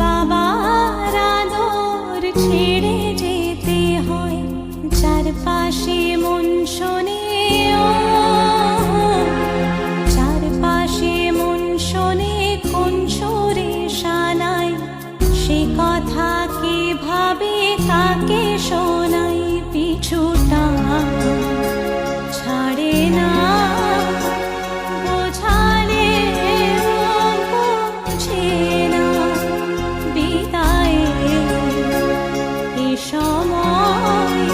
বাবার আদর ছেড়ে যেতে হয়, চারপাশে মন শোনে চারপাশে মন শানায় সে কথা কে ভাবে কাকে শোনায় পিছু Mỗi